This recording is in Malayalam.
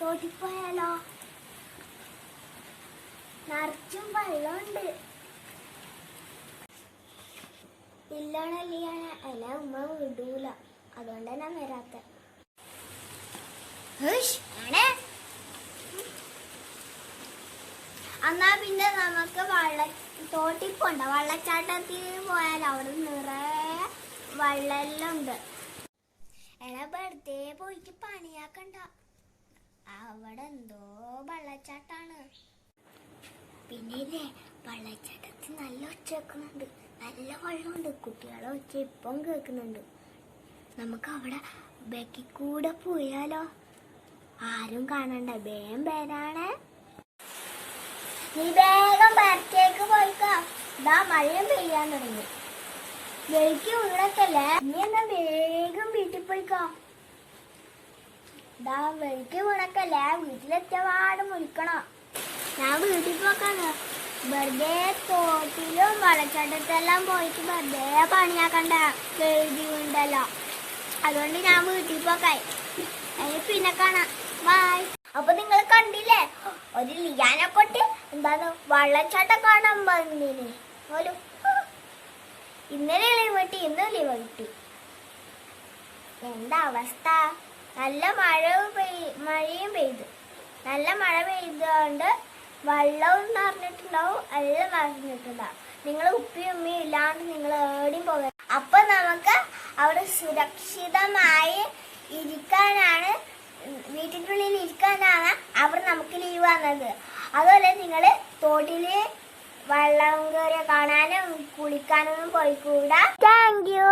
തോട്ടിൽ പോയാലോ നിറച്ചും വെള്ളമുണ്ട്. ഇല്ലാണല്ലാണ് എന്നെ ഉമ്മ വിടൂല. അതുകൊണ്ട് ഞാൻ വരാത്ത. എന്നാ പിന്നെ നമുക്ക് വള്ള തോട്ടിപ്പോണ്ട വള്ളച്ചാട്ടത്തിൽ പോയാൽ അവിടെ നിറയെ വെള്ളമെല്ലാം ഉണ്ട്. പോയിട്ട് പണിയാക്കണ്ട. അവിടെ എന്തോ വെള്ളച്ചാട്ടാണ്. പിന്നെ വെള്ളച്ചാട്ടത്തിൽ നല്ല ഒച്ച വെക്കുന്നുണ്ട് നല്ല വെള്ളമുണ്ട്. കുട്ടികളെ ഒച്ച ഇപ്പം കേൾക്കുന്നുണ്ട്. നമുക്ക് അവിടെ ബാക്കി കൂടെ പോയാലോ? ആരും കാണണ്ട. വേഗം പേരാണ്. നീ വേഗം പരത്തേക്ക് പോയിക്കോ. മഴയും പെയ്യാൻ തുടങ്ങി. വെളിക്ക് ഉള്ളക്കല്ലേ നീ എന്നാ വേഗം വീട്ടിൽ പോയിക്കോ. തോട്ടിലും വെള്ളച്ചാട്ടത്തെല്ലാം പോയിട്ട് വെറുതെ പണിയാക്കണ്ട. എഴുതി ഉണ്ടല്ലോ അതുകൊണ്ട് ഞാൻ വീട്ടിൽ പോക്കായി. പിന്നെ കാണാം. ബായ് അപ്പൊ നിങ്ങൾ കണ്ടില്ലേ? ഒരു ലിയാനെ കൊട്ട് എന്താണ് വള്ളച്ചാട്ടം കാണാൻ വന്നിന്. ഒരു ഇന്നലെ ലീവ് കിട്ടി ഇന്നും ലീവ് കിട്ടി എന്താ അവസ്ഥ? നല്ല മഴ പെയ് മഴയും പെയ്തു. നല്ല മഴ പെയ്തുകൊണ്ട് വെള്ളവും നിറഞ്ഞിട്ടുണ്ടാവും എല്ലാം നിറഞ്ഞിട്ടുണ്ടാവും. നിങ്ങൾ ഉപ്പിയും ഉമ്മയും ഇല്ലാണ്ട് നിങ്ങൾ ഏടിയും പോകരുത്. അപ്പൊ നമുക്ക് അവിടെ സുരക്ഷിതമായി ഇരിക്കാനാണ് വീട്ടിനുള്ളിൽ ഇരിക്കാനാണ് അവർ നമുക്ക് ലീവ് വന്നത് അതുപോലെ നിങ്ങൾ തോട്ടിൽ വെള്ളം കയറി കാണാനും കുളിക്കാനൊന്നും പോയിക്കൂടാ. Thank you